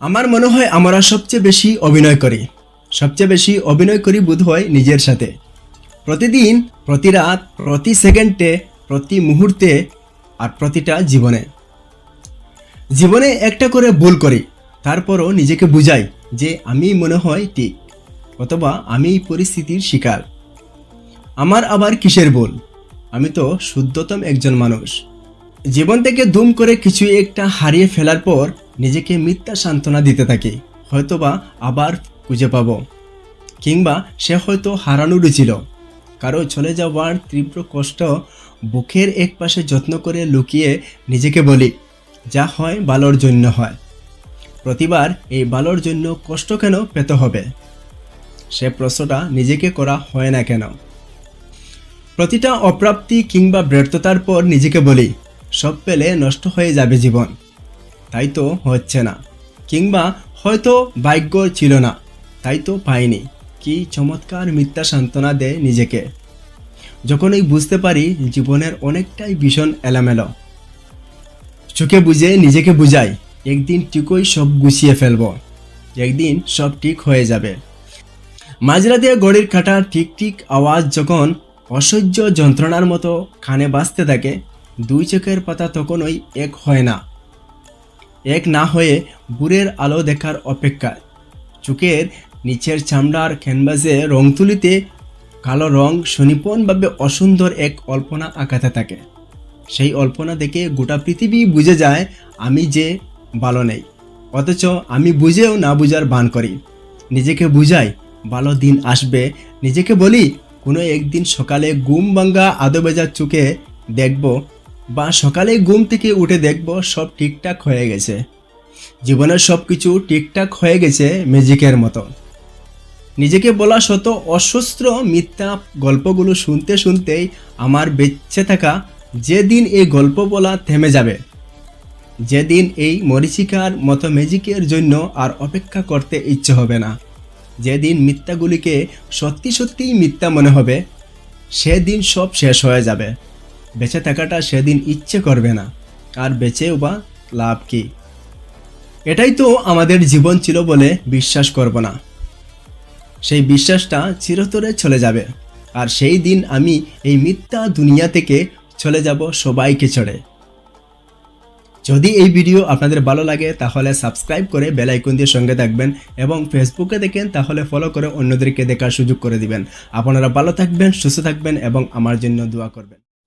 আমার মনে হয় আমরা সবচেয়ে বেশি অভিনয় করি। সবচেয়ে বেশি অভিনয় করি বোধ হয় নিজের সাথে। প্রতিদিন, প্রতি রাত, প্রতি সেকেন্ডে, প্রতি মুহূর্তে আর প্রতিটা জীবনে। জীবনে একটা করে ভুল করি, তারপরও নিজেকে বুঝাই যে আমি মনে হয় ঠিক অথবা আমি এই পরিস্থিতির শিকার। আমার আবার কিসের ভুল? আমি তো শুদ্ধতম একজন মানুষ। জীবন থেকে দুম করে কিছু একটা হারিয়ে ফেলার পর নিজেকে মিথ্যা সান্ত্বনা দিতে থাকি, হয়তোবা আবার খুঁজে পাবো। কিংবা সে হয়তো হারানোরও ছিল কারও চলে যাওয়ার তীব্র কষ্ট বুকের এক পাশে যত্ন করে লুকিয়ে নিজেকে বলি, যা হয় ভালোর জন্য হয়। প্রতিবার এই ভালোর জন্য কষ্ট কেন পেতে হবে? সে প্রশ্নটা নিজেকে করা হয় না কেন? প্রতিটা অপ্রাপ্তি কিংবা ব্যর্থতার পর নিজেকে বলি, সব পেলে নষ্ট হয়ে যাবে জীবন। তাই তো হচ্ছে না। কিংবা হয়তো ভাগ্য ছিল না, তাই তো পাইনি। কি চমৎকার মিথ্যা সান্ত্বনা দেয় নিজেকে। যখনই বুঝতে পারি জীবনের অনেকটাই ভীষণ এলোমেলো। চোখে বুঝে নিজেকে বুঝাই, একদিন ঠিকই সব গুছিয়ে ফেলব, একদিন সব ঠিক হয়ে যাবে। মাঝরাতে গড়ির কাটার ঠিক ঠিক আওয়াজ যখন অসহ্য যন্ত্রণার মতো কানে বাঁচতে থাকে, দুই চোখের পাতা তখনই এক হয় না। এক না হয়ে বুড়ের আলো দেখার অপেক্ষায় চোখের নিচের চামড়ার ক্যানভাসে রং তুলিতে কালো রং সুনিপুণভাবে অসুন্দর এক অল্পনা আঁকাতে থাকে। সেই অল্পনা দেখে গোটা পৃথিবী বুঝে যায়, আমি যে ভালো নেই। অথচ আমি বুঝেও না বুঝার বান করি। নিজেকে বুঝাই ভালো দিন আসবে। নিজেকে বলি, কোনো একদিন সকালে ঘুম ভাঙ্গা আদো বেজার চোখে দেখব বা সকালে ঘুম থেকে উঠে দেখব সব ঠিকঠাক হয়ে গেছে। জীবনের সব কিছু ঠিকঠাক হয়ে গেছে ম্যাজিকের মতো। নিজেকে বলা শত অসুস্ত্র মিথ্যা গল্পগুলো শুনতে শুনতেই আমার বেঁচে থাকা যেদিন এই গল্প বলা থেমে যাবে, যেদিন এই মরিচিকার মতো ম্যাজিকের জন্য আর অপেক্ষা করতে ইচ্ছে হবে না। যেদিন মিথ্যাগুলিকে সত্যি সত্যিই মিথ্যা মনে হবে, সেদিন সব শেষ হয়ে যাবে। বেঁচে থাকাটা সেদিন ইচ্ছে করবে না। আর বেঁচেও বা লাভ কি? এটাই তো আমাদের জীবন ছিল বলে বিশ্বাস করব না। সেই বিশ্বাসটা চিরতরে চলে যাবে। আর সেই দিন আমি এই মিথ্যা দুনিয়া থেকে চলে যাব সবাইকে চড়ে যদি এই ভিডিও আপনাদের ভালো লাগে, তাহলে সাবস্ক্রাইব করে বেল আইকন দিয়ে সঙ্গে থাকবেন এবং ফেসবুকে দেখেন, তাহলে ফলো করে অন্যদেরকে দেখার সুযোগ করে দিবেন। আপনারা ভালো থাকবেন, সুস্থ থাকবেন এবং আমার জন্য দোয়া করবেন।